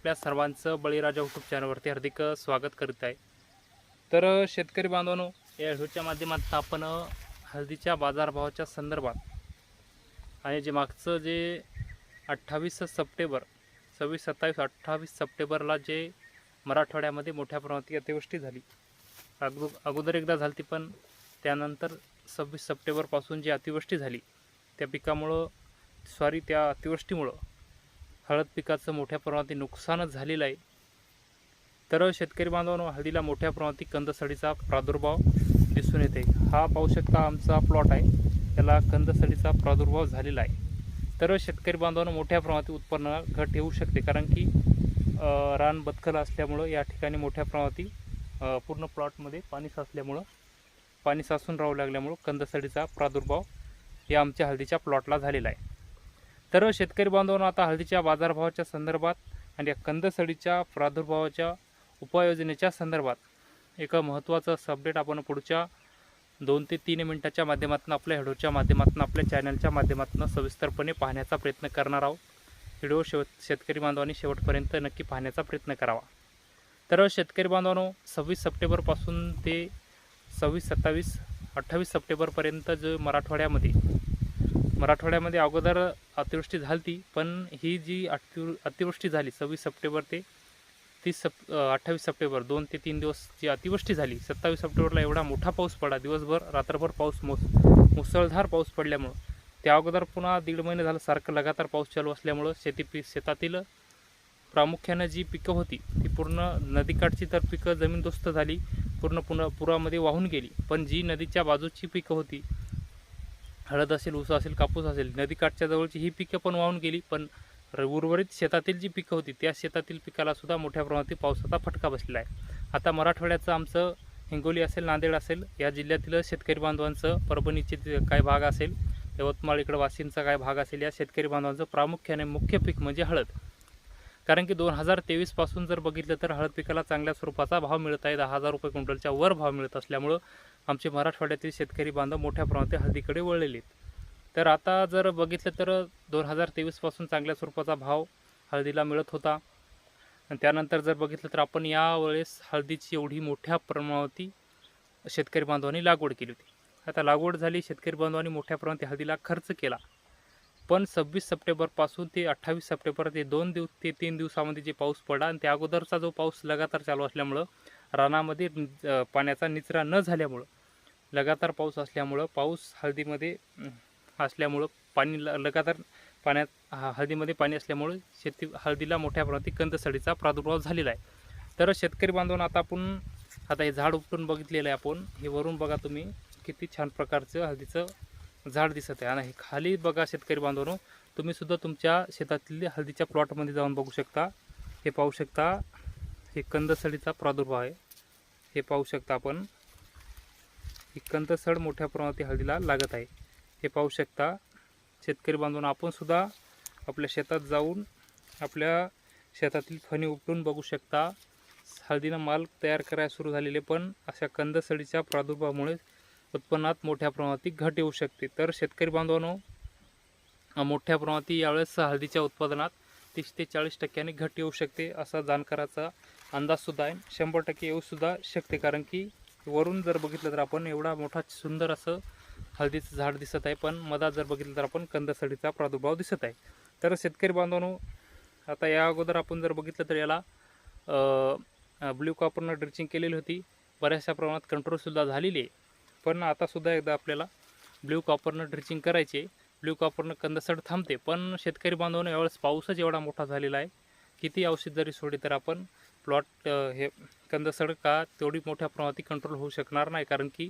आपल्या सर्वांचं बळीराजा यूट्यूब चॅनलवरती हार्दिक स्वागत करीत आहे. तर शेतकरी बांधवांनो या व्हिडिओच्या माध्यमातून आपण हळदीच्या बाजारभावाच्या संदर्भात आणि जे मागचं जे अठ्ठावीस सप्टेंबर सव्वीस सत्तावीस अठ्ठावीस सप्टेंबरला जे मराठवाड्यामध्ये मोठ्या प्रमाणात अतिवृष्टी झाली. अगो अगोदर एकदा झाली ती पण त्यानंतर सव्वीस सप्टेंबरपासून जी अतिवृष्टी झाली त्या पिकामुळं सॉरी त्या अतिवृष्टीमुळं हळद पिकाचं मोठ्या प्रमाणात नुकसानच झालेलं आहे. तर शेतकरी बांधवांनो हळदीला मोठ्या प्रमाणात कंदसडीचा प्रादुर्भाव दिसून येते हा पाहू शकता आमचा प्लॉट आहे. त्याला कंदसडीचा प्रादुर्भाव झालेला आहे. तर शेतकरी बांधवांना मोठ्या प्रमाणात उत्पन्न घट येऊ शकते. कारण की रान बदकल असल्यामुळं या ठिकाणी मोठ्या प्रमाणात पूर्ण प्लॉटमध्ये पाणी साचल्यामुळं पाणी साचून राहू लागल्यामुळं कंदसडीचा प्रादुर्भाव या आमच्या हळदीच्या प्लॉटला झालेला आहे. तर शेतकरी बांधवांना आता हळदीच्या बाजारभावाच्या संदर्भात आणि या कंदसडीच्या प्रादुर्भावाच्या उपाययोजनेच्या संदर्भात एक महत्त्वाचं अपडेट आपण पुढच्या दोन ते तीन मिनटाच्या माध्यमातून आपल्या व्हिडिओच्या माध्यमातून आपल्या चॅनलच्या माध्यमातून सविस्तरपणे पाहण्याचा प्रयत्न करणार आहोत. व्हिडिओ शेव शेतकरी बांधवांनी शेवटपर्यंत नक्की पाहण्याचा प्रयत्न करावा. तर शेतकरी बांधवांनो सव्वीस सप्टेंबरपासून ते सव्वीस सत्तावीस अठ्ठावीस सप्टेंबरपर्यंत जो मराठवाड्यामध्ये मराठवाड्यामध्ये अगोदर अतिवृष्टी झाली पण ही जी अति अतिवृष्टी झाली सव्वीस सप्टेंबर ते तीस सप अठ्ठावीस सप्टेंबर दोन ते तीन दिवस जी अतिवृष्टी झाली सत्तावीस सप्टेंबरला एवढा मोठा पाऊस पडला दिवसभर रात्रभर पाऊस मोस मुसळधार पाऊस पडल्यामुळं. त्या अगोदर पुन्हा दीड महिने झालं सारखं लगातार पाऊस चालू असल्यामुळं शेती पी शेतातील प्रामुख्यानं जी पिकं होती ती पूर्ण नदीकाठची तर पिकं जमीनदोस्त झाली पूर्ण पुन्हा पुरामध्ये वाहून गेली पण जी नदीच्या बाजूची पिकं होती हळद असेल ऊस असेल कापूस असेल नदीकाठच्या जवळची ही पिकं पण वाहून गेली पण उर्वरित शेतातील जी पिकं होती त्या शेतातील पिकाला सुद्धा मोठ्या प्रमाणात पावसाचा फटका बसलेला आहे. आता मराठवाड्याचं आमचं हिंगोली असेल नांदेड असेल या जिल्ह्यातील शेतकरी बांधवांचं परभणीचे काय काही भाग असेल यवतमाळ इकडं वाशिमचा काय भाग असेल या शेतकरी बांधवांचं प्रामुख्याने मुख्य पीक म्हणजे हळद. कारण की दोन हजार तेवीसपासून जर बघितलं तर हळद पिकाला चांगल्या स्वरूपाचा भाव मिळत आहे. दहा हजार रुपये क्विंटलच्या वर भाव मिळत असल्यामुळं आमचे मराठवाड्यातील शेतकरी बांधव मोठ्या प्रमाणात हळदीकडे वळलेले आहेत. तर आता जर बघितलं तर दोन हजार तेवीसपासून चांगल्या स्वरूपाचा भाव हळदीला मिळत होता. आणि त्यानंतर जर बघितलं तर आपण यावेळेस हळदीची एवढी मोठ्या प्रमाणावरती शेतकरी बांधवांनी लागवड केली होती. आता लागवड झाली शेतकरी बांधवांनी मोठ्या प्रमाणात हळदीला खर्च केला. पण सव्वीस सप्टेंबरपासून ते अठ्ठावीस सप्टेंबर ते दोन दिवस ते तीन दिवसामध्ये जे पाऊस पडला आणि त्या अगोदरचा जो पाऊस लगातार चालू असल्यामुळं रानामध्ये पाण्याचा निचरा न झाल्यामुळं लगातार पाऊस असल्यामुळं पाऊस हळदीमध्ये असल्यामुळं पाणी ल- लगातार पाण्यात हा- हळदीमध्ये पाणी असल्यामुळं शेती हळदीला मोठ्या प्रमाणात कंदसडीचा प्रादुर्भाव झालेला आहे. तर शेतकरी बांधवांना आता आपण आता हे झाड उपटून बघितलेलं आहे आपण हे वरून बघा तुम्ही किती छान प्रकारचं हळदीचं झाड दिसत आहे. आणि हे खाली बघा शेतकरी बांधवांनो तुम्ही सुद्धा तुमच्या शेतातील हळदीच्या प्लॉटमध्ये जाऊन बघू शकता. हे पाहू शकता हे कंदसडीचा प्रादुर्भाव आहे. हे पाहू शकता आपण ही कंदसड मोठ्या प्रमाणात हळदीला लागत आहे. हे पाहू शकता शेतकरी बांधवांनो आपण सुद्धा आपल्या शेतात जाऊन आपल्या शेतातील फणी उपटून बघू शकता. हळदीनं माल तयार करायला सुरू झालेले पण अशा कंदसडीच्या प्रादुर्भावामुळे उत्पन्नात मोठ्या प्रमाणात घट येऊ शकते. तर शेतकरी बांधवांनो मोठ्या प्रमाणात यावेळेस हळदीच्या उत्पादनात तीस ते चाळीस टक्क्यांनी घट येऊ शकते असा जाणकाराचा अंदाजसुद्धा आहे. शंभर टक्के येऊसुद्धा शकते कारण की वरून जर बघितलं तर आपण एवढा मोठा सुंदर असं हळदीचं झाड दिसत आहे पण मधात जर बघितलं तर आपण कंदसडीचा प्रादुर्भाव दिसत आहे. तर शेतकरी बांधवांनो आता या अगोदर आपण जर बघितलं तर याला ब्ल्यू कॉपरनं ड्रिचिंग केलेली होती. बऱ्याचशा प्रमाणात कंट्रोलसुद्धा झालेली आहे. पण आतासुद्धा एकदा आपल्याला ब्ल्यू कॉपरनं ड्रिचिंग करायचे ब्ल्यू कॉपरनं कंदसड थांबते पण शेतकरी बांधवांनो यावेळेस पाऊसच एवढा मोठा झालेला आहे. किती औषध जरी सोडली तर आपण प्लॉट हे कंदसड का तेवढी मोठ्या प्रमाणात कंट्रोल होऊ शकणार नाही कारण की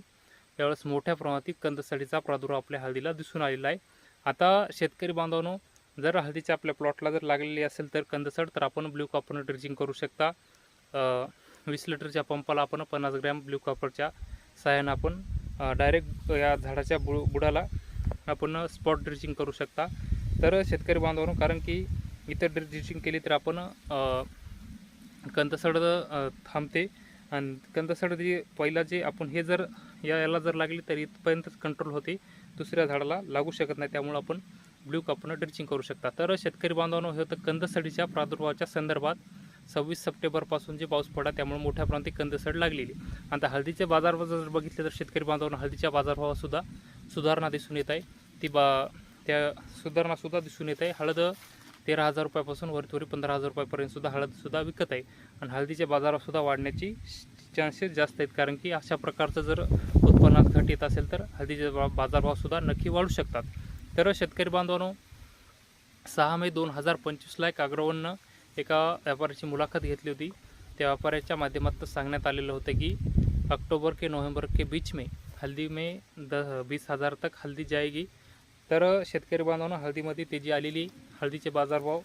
यावेळेस मोठ्या प्रमाणात कंदसडीचा प्रादुर्भाव आपल्या हळदीला दिसून आलेला आहे. आता शेतकरी बांधवांनो जर हळदीच्या आपल्या प्लॉटला जर लागलेली असेल तर कंदसड तर आपण ब्ल्यू कॉपरनं ड्रिचिंग करू शकता. वीस लिटरच्या पंपाला आपण पन्नास ग्रॅम ब्ल्यू कॉपरच्या सहाय्यानं आपण डायरेक्ट या झाडाच्या बु बुडाला आपण स्पॉट ड्रिचिंग करू शकता. तर शेतकरी बांधवांनो कारण की इतर ड्रिचिंग केली तर आपण कंदसड थांबते. आणि कंदसड जे पहिला जे आपण हे जर या याला जर लागली तर इथपर्यंतच कंट्रोल होते. दुसऱ्या झाडाला लागू शकत नाही त्यामुळं आपण ब्ल्यू कापून ड्रिचिंग करू शकता. तर शेतकरी बांधवांनो हे होतं कंदसडीच्या प्रादुर्भावाच्या संदर्भात. सव्वीस सप्टेंबरपासून जे पाऊस पडला त्यामुळे मोठ्या प्रमाणात कंदसड लागलेली. आता हळदीचे बाजारभाव जर बघितले तर शेतकरी बांधवांना हळदीच्या बाजारभावासुद्धा सुधारणा दिसून येत आहे. ती बा त्या सुधारणासुद्धा दिसून येत आहे. हळद तेरा हजार रुपयापासून वरतीवरी पंधरा हजार रुपयापर्यंत सुद्धा हळदसुद्धा विकत आहे. आणि हळदीचे बाजारातसुद्धा वाढण्याची चान्सेस जास्त आहेत. कारण की अशा प्रकारचं जर उत्पन्नात घट येत असेल तर हळदीचे बाजारभावसुद्धा नक्की वाढू शकतात. तर शेतकरी बांधवांनो सहा मे दोन हजार पंचवीसला एक अग्रवन्न एका व्यापाऱ्याची मुलाखत घेतली होती. त्या व्यापाऱ्याच्या माध्यमातून सांगण्यात आलेलं होतं की अक्टूबर के नोव्हेंबर के बीच में हल्दी में द वीस हजार तक हल्दी जाएगी. तर शेतकरी बांधवांना हळदीमध्ये तेजी आलेली हळदीचे बाजारभाव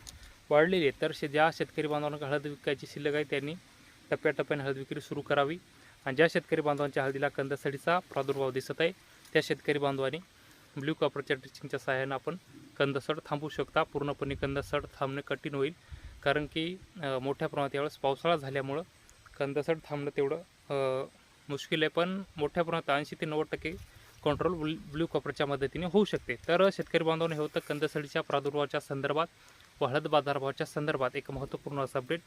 वाढलेले. तर शे ज्या शेतकरी बांधवांना हळद विकायची शिल्लक आहे त्यांनी टप्प्याटप्प्याने हळद विक्री सुरू करावी. आणि ज्या शेतकरी बांधवांच्या हळदीला कंदसडीचा प्रादुर्भाव दिसत आहे त्या शेतकरी बांधवांनी ब्ल्यू कॉपरच्या ड्रिचिंगच्या सहाय्यानं आपण कंदसड थांबू शकता. पूर्णपणे कंदसड थांबणे कठीण होईल. कारण की मोठ्या प्रमाणात यावेळेस पावसाळा झाल्यामुळं कंदसट थांबणं तेवढं मुश्किल आहे. पण मोठ्या प्रमाणात ऐंशी ते नव्वद टक्के कंट्रोल ब्लू ब्ल्यू कॉपरच्या मदतीने होऊ शकते. तर शेतकरी बांधवांनी हे होतं कंदसडीच्या प्रादुर्भावाच्या संदर्भात व हळद बाजारभावाच्या संदर्भात एक महत्त्वपूर्ण असं अपडेट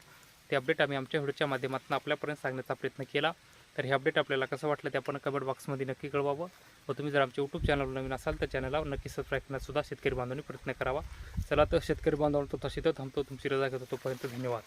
ते अपडेट आम्ही आमच्या व्हिडिओच्या माध्यमातून आपल्यापर्यंत सांगण्याचा प्रयत्न केला. तर हे अपडेट आपल्याला कसं वाटलं ते आपण कमेंट बॉक्समध्ये नक्की कळवावं. व तुम्ही जर आमच्या यूट्यूब चॅनल नवीन असाल तर चॅनलला नक्की सबस्क्राईब करण्यासुद्धा शेतकरी बांधवांनी प्रयत्न करावा. चला तर शेतकरी बांधवांना तो तशी तर थांबतो. तुमची रजा घेतो. तोपर्यंत धन्यवाद.